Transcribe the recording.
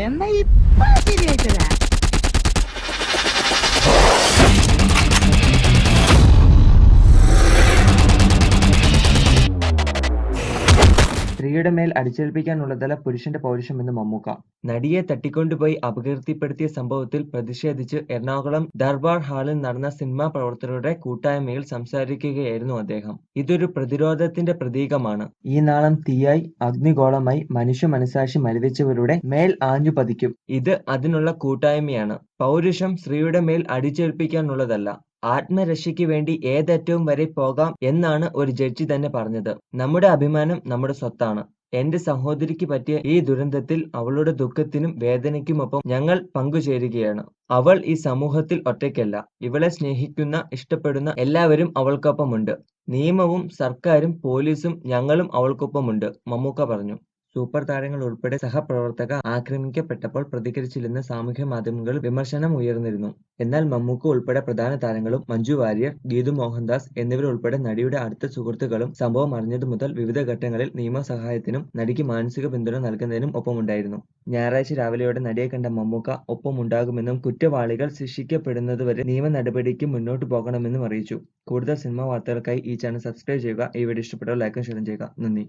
and they! സ്ത്രീയുടെ മേൽ അടിച്ചേൽപ്പിക്കാനുള്ളതല്ല പുരുഷന്റെ പൗരുഷമെന്ന് മമ്മൂക്ക. നടിയെ തട്ടിക്കൊണ്ടുപോയി അപകീർത്തിപ്പെടുത്തിയ സംഭവത്തിൽ പ്രതിഷേധിച്ച് എറണാകുളം ദർബാർ ഹാളിൽ നടന്ന സിനിമാ പ്രവർത്തകരുടെ കൂട്ടായ്മയിൽ സംസാരിക്കുകയായിരുന്നു അദ്ദേഹം. ഇതൊരു പ്രതിരോധത്തിന്റെ പ്രതീകമാണ്. ഈ നാളം തീയായി അഗ്നിഗോളമായി മനുഷ്യ മനസാക്ഷി മരവിച്ചവരുടെ മേൽ ആഞ്ഞു പതിക്കും. ഇത് അതിനുള്ള കൂട്ടായ്മയാണ്. പൗരുഷം സ്ത്രീയുടെ മേൽ അടിച്ചേൽപ്പിക്കാനുള്ളതല്ല. ആത്മരക്ഷയ്ക്ക് വേണ്ടി ഏതറ്റവും വരെ പോകാം എന്നാണ് ഒരു ജഡ്ജി തന്നെ പറഞ്ഞത്. നമ്മുടെ അഭിമാനം നമ്മുടെ സ്വത്താണ്. എന്റെ സഹോദരിക്ക് പറ്റിയ ഈ ദുരന്തത്തിൽ അവളുടെ ദുഃഖത്തിനും വേദനയ്ക്കുമൊപ്പം ഞങ്ങൾ പങ്കുചേരുകയാണ്. അവൾ ഈ സമൂഹത്തിൽ ഒറ്റയ്ക്കല്ല. ഇവളെ സ്നേഹിക്കുന്ന ഇഷ്ടപ്പെടുന്ന എല്ലാവരും അവൾക്കൊപ്പമുണ്ട്. നിയമവും സർക്കാരും പോലീസും ഞങ്ങളും അവൾക്കൊപ്പമുണ്ട് മമ്മൂക്ക പറഞ്ഞു. സൂപ്പർ താരങ്ങൾ ഉൾപ്പെടെ സഹപ്രവർത്തക ആക്രമിക്കപ്പെട്ടപ്പോൾ പ്രതികരിച്ചില്ലെന്ന് സാമൂഹ്യ മാധ്യമങ്ങളിൽ വിമർശനം ഉയർന്നിരുന്നു. എന്നാൽ മമ്മൂക്ക ഉൾപ്പെടെ പ്രധാന താരങ്ങളും മഞ്ജു വാര്യർ ഗീതു മോഹൻദാസ് എന്നിവരുൾപ്പെടെ നടിയുടെ അടുത്ത സുഹൃത്തുക്കളും സംഭവം അറിഞ്ഞതു മുതൽ വിവിധ ഘട്ടങ്ങളിൽ നിയമസഹായത്തിനും നടിക്ക് മാനസിക പിന്തുണ നൽകുന്നതിനും ഒപ്പമുണ്ടായിരുന്നു. ഞായറാഴ്ച രാവിലെയോടെ നടിയെ കണ്ട മമ്മൂക്ക ഒപ്പമുണ്ടാകുമെന്നും കുറ്റവാളികൾ ശിക്ഷിക്കപ്പെടുന്നതുവരെ നിയമ നടപടിക്ക് മുന്നോട്ടു പോകണമെന്നും അറിയിച്ചു. കൂടുതൽ സിനിമാ വാർത്തകൾക്കായി ഈ ചാനൽ സബ്സ്ക്രൈബ് ചെയ്യുക. ഈ വീഡിയോ ഇഷ്ടപ്പെട്ടാൽ ലൈക്കും ഷെയറും ചെയ്യുക. നന്ദി.